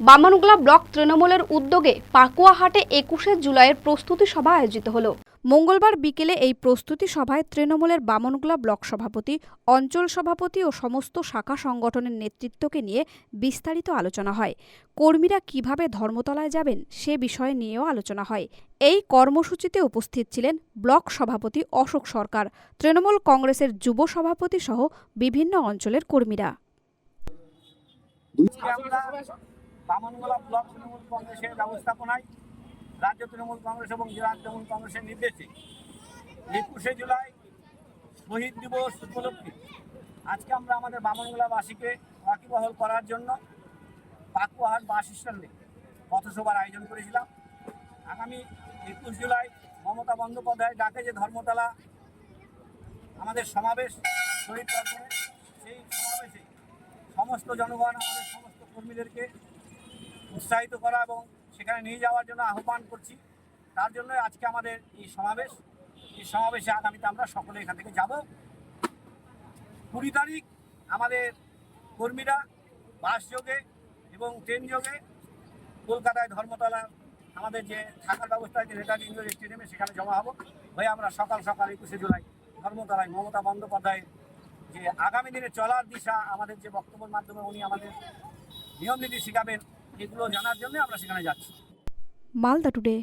বামানুগলা block তৃণমূলের উদ্যোগে পাকুয়াহাটে একুশে জুলাইয়ের প্রস্তুতি সভা আয়োজিত হলো। মঙ্গলবার বিকেলে এই প্রস্তুতি সভায় তৃণমূলের বামনগোলা ব্লক সভাপতি, অঞ্চল সভাপতি ও সমস্ত শাখা সংগঠনের নেতৃত্বকে নিয়ে বিস্তারিত আলোচনা হয়। কর্মীরা কীভাবে ধর্মতলায় যাবেন সে বিষয়ে নিয়েও আলোচনা হয়। এই কর্মসূচিতে উপস্থিত ছিলেন ব্লক সভাপতি অশোক সরকার, তৃণমূল কংগ্রেসের যুব সভাপতি সহ বিভিন্ন অঞ্চলের কর্মীরা। বামনগোলা ব্লক তৃণমূল কংগ্রেসের ব্যবস্থাপনায় রাজ্য তৃণমূল কংগ্রেস এবং জেলা তৃণমূল কংগ্রেসের নির্দেশে একুশে জুলাই শহীদ দিবস উপলক্ষে আজকে আমরা আমাদের বামনগোলাবাসীকে ওয়াকিবহল করার জন্য পাকুয়াহাট বাস স্ট্যান্ডে পথসভার আয়োজন করেছিলাম। আগামী একুশ জুলাই মমতা বন্দ্যোপাধ্যায় ডাকে যে ধর্মতলা আমাদের সমাবেশ, শহীদ সেই সমাবেশে সমস্ত জনগণ, আমাদের সমস্ত কর্মীদেরকে উৎসাহিত করা এবং সেখানে নিয়ে যাওয়ার জন্য আহ্বান করছি। তার জন্য আজকে আমাদের এই সমাবেশ। এই সমাবেশে আগামীতে আমরা সকলে এখান থেকে যাব। কুড়ি তারিখ আমাদের কর্মীরা বাস যোগে এবং ট্রেন যোগে কলকাতায় ধর্মতলা আমাদের যে থাকার ব্যবস্থা আছে নেতাজি ইন্ডোর স্টেডিয়ামে সেখানে জমা হব। হয়ে আমরা সকাল সকাল একুশে জুলাই ধর্মতলায় মমতা বন্দ্যোপাধ্যায়ের যে আগামী দিনে চলার দিশা আমাদের যে বক্তব্যের মাধ্যমে উনি আমাদের নিয়ম নীতি শেখাবেন এগুলো জানার জন্য আমরা সেখানে যাচ্ছি। মালদা টুডে